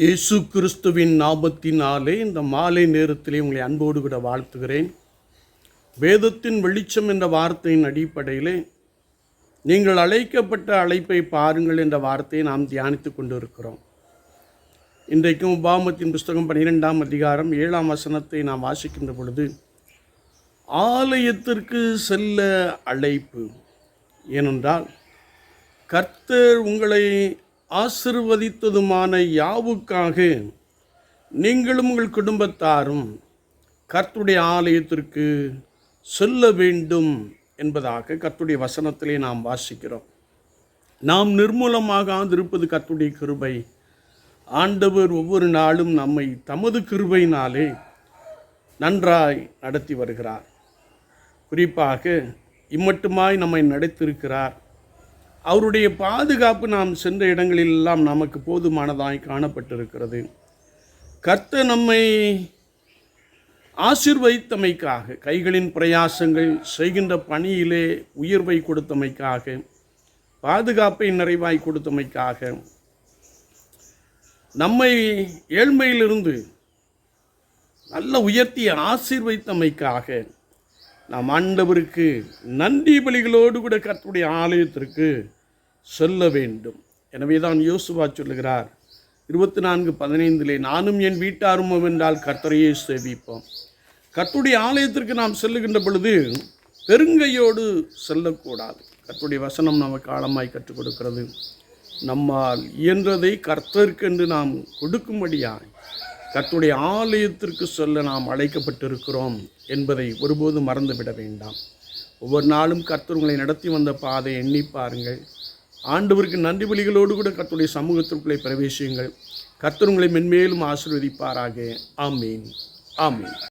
இயேசு கிறிஸ்துவின் நாபத்தினாலே இந்த மாலை நேரத்திலே உங்களை அன்போடு கூட வாழ்த்துகிறேன். வேதத்தின் வெளிச்சம் என்ற வார்த்தையின் அடிப்படையிலே நீங்கள் அழைக்கப்பட்ட அழைப்பை பாருங்கள் என்ற வார்த்தையை நாம் தியானித்து கொண்டிருக்கிறோம். இன்றைக்கும் உபாமத்தின் புஸ்தகம் பன்னிரெண்டாம் அதிகாரம் ஏழாம் வசனத்தை நாம் வாசிக்கின்ற பொழுது ஆலயத்திற்கு செல்ல அழைப்பு. ஏனென்றால் கர்த்தர் உங்களை ஆசிர்வதித்ததுமான யாவுக்காக நீங்களும் உங்கள் குடும்பத்தாரும் கர்த்துடைய ஆலயத்திற்கு செல்ல வேண்டும் என்பதாக கர்த்துடைய வசனத்திலே நாம் வாசிக்கிறோம். நாம் நிர்மூலமாக இருப்பது கர்த்துடைய கிருபை. ஆண்டவர் ஒவ்வொரு நாளும் நம்மை தமது கிருபையினாலே நன்றாய் நடத்தி வருகிறார். குறிப்பாக இம்மட்டுமாய் நம்மை நடத்திருக்கிறார் அவருடைய பாதுகாப்பு நாம் சென்ற இடங்களிலெல்லாம் நமக்கு போதுமானதாய் காணப்பட்டிருக்கிறது. கர்த்த நம்மை ஆசிர்வதித்தமைக்காக கைகளின் பிரயாசங்கள் செய்கின்ற பணியிலே உயர்வை கொடுத்தமைக்காக பாதுகாப்பை நிறைவாய் கொடுத்தமைக்காக நம்மை ஏழ்மையிலிருந்து நல்ல உயர்த்தி ஆசீர்வைத்தமைக்காக நாம் ஆண்டவருக்கு நன்றி பலிகளோடு கூட கர்த்தருடைய ஆலயத்திற்கு செல்ல வேண்டும். எனவே தான் யோசுவா சொல்லுகிறார் இருபத்தி நான்கு பதினைந்திலே நானும் என் வீட்டாரும் என்றால் கர்த்தரையே சேவிப்போம். கர்த்துடைய ஆலயத்திற்கு நாம் செல்லுகின்ற பொழுது பெருங்கையோடு செல்லக்கூடாது. கர்த்துடைய வசனம் நமக்கு ஆழமாய் கற்றுக் கொடுக்கிறது. நம்மால் இயன்றதை கர்த்தருக்கென்று நாம் கொடுக்கும்படியாய் கத்துடைய ஆலயத்திற்கு சொல்ல நாம் அழைக்கப்பட்டிருக்கிறோம் என்பதை ஒருபோதும் மறந்துவிட வேண்டாம். ஒவ்வொரு நாளும் கர்த்தர் உங்களை நடத்தி வந்த பாதை எண்ணி பாருங்கள். ஆண்டவருக்கு நன்றி வழிகளோடு கூட கர்த்தருடைய சமூகத்திற்குள்ளே பிரவேசியுங்கள். கர்த்தர் உங்களை மென்மேலும் ஆசிர்வதிப்பாராக. ஆமீன். ஆமீன்.